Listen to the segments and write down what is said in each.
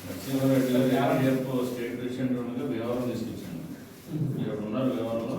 నరసింహారెడ్డి గారు నేర్పు state president ఉండగా వ్యవహారం తీసుకొచ్చాను ఇక్కడ ఉన్నారు వ్యవహారంలో?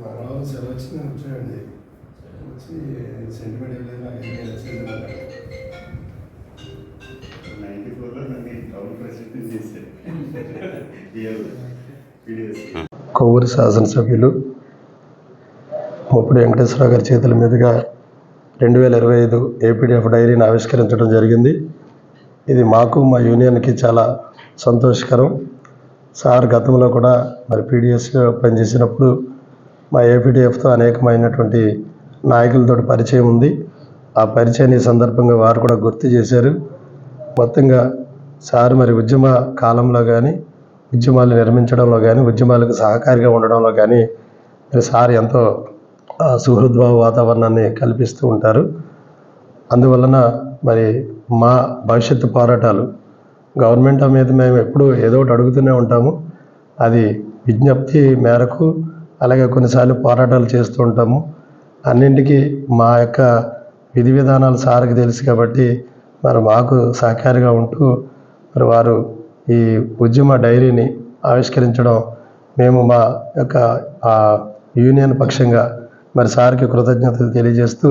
మంగళవారం సెలవు వచ్చింది వచ్చాడండి వచ్చి సెంటిమెంట్ నైన్టీ ఫోర్లో నన్ను టౌన్ ప్రెసిడెంట్ చేశారు కొవ్వూరు శాసనసభ్యులు ముప్పుడు వెంకటేశ్వర గారి చేతుల మీదుగా రెండు వేల ఇరవై ఐదు ఏపీడీఎఫ్ డైరీని ఆవిష్కరించడం జరిగింది. ఇది మాకు మా యూనియన్కి చాలా సంతోషకరం. సార్ గతంలో కూడా మరి పీడిఎస్గా పనిచేసినప్పుడు మా ఏపీడీఎఫ్తో అనేకమైనటువంటి నాయకులతో పరిచయం ఉంది. ఆ పరిచయాన్ని ఈ సందర్భంగా వారు కూడా గుర్తు చేశారు. మొత్తంగా సార్ మరి ఉద్యమ కాలంలో కానీ ఉద్యమాలు నిర్మించడంలో కానీ ఉద్యమాలకు సహకారిగా ఉండడంలో కానీ మరి సార్ ఎంతో సుహృద్భావ వాతావరణాన్ని కల్పిస్తూ ఉంటారు. అందువలన మరి మా భవిష్యత్తు పోరాటాలు గవర్నమెంట్ మీద మేము ఎప్పుడూ ఏదో ఒకటి అడుగుతూనే ఉంటాము. అది విజ్ఞప్తి మేరకు అలాగే కొన్నిసార్లు పోరాటాలు చేస్తూ ఉంటాము. అన్నింటికీ మా యొక్క విధి విధానాలు సార్కి తెలుసు కాబట్టి మరి మాకు సహకారిగా ఉంటూ మరి వారు ఈ ఉద్యమ డైరీని ఆవిష్కరించడం మేము మా యొక్క యూనియన్ పక్షంగా మరి సార్కి కృతజ్ఞతలు తెలియజేస్తూ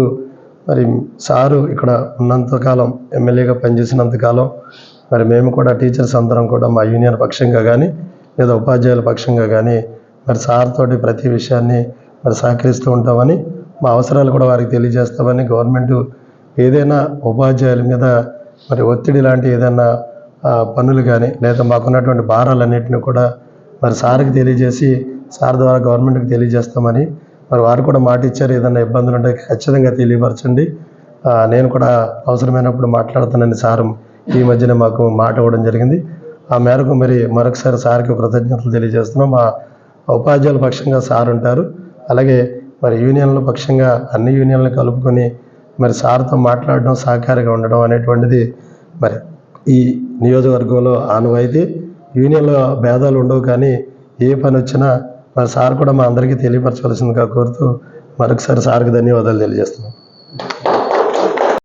మరి సారు ఇక్కడ ఉన్నంతకాలం ఎమ్మెల్యేగా పనిచేసినంతకాలం మరి మేము కూడా టీచర్స్ అందరం కూడా మా యూనియన్ పక్షంగా కానీ లేదా ఉపాధ్యాయుల పక్షంగా కానీ మరి సార్ తోటి ప్రతి విషయాన్ని మరి సహకరిస్తూ ఉంటామని మా అవసరాలు కూడా వారికి తెలియజేస్తామని గవర్నమెంట్ ఏదైనా ఉపాధ్యాయుల మీద మరి ఒత్తిడి లాంటి ఏదైనా పనులు కానీ లేదా మాకున్నటువంటి భారాలన్నింటినీ కూడా మరి సార్కి తెలియజేసి సార్ ద్వారా గవర్నమెంట్కి తెలియజేస్తామని మరి వారు కూడా మాట ఇచ్చారు. ఏదైనా ఇబ్బందులు ఉంటే ఖచ్చితంగా తెలియపరచండి. నేను కూడా అవసరమైనప్పుడు మాట్లాడుతానని సార్ ఈ మధ్యన మాకు మాట ఇవ్వడం జరిగింది. ఆ మేరకు మరి మరొకసారి సార్కి కృతజ్ఞతలు తెలియజేస్తున్నాం. మా ఉపాధ్యాయుల పక్షంగా సార్ ఉంటారు. అలాగే మరి యూనియన్ల పక్షంగా అన్ని యూనియన్లు కలుపుకొని మరి సార్తో మాట్లాడడం సహకారిగా ఉండడం అనేటువంటిది మరి ఈ నియోజకవర్గంలో ఆనవాయితీ. యూనియన్లో భేదాలు ఉండవు కానీ ఏ పని వచ్చినా మరి సార్ కూడా మా అందరికీ తెలియపరచవలసిందిగా కోరుతూ మరొకసారి సార్కి ధన్యవాదాలు తెలియజేస్తున్నాం.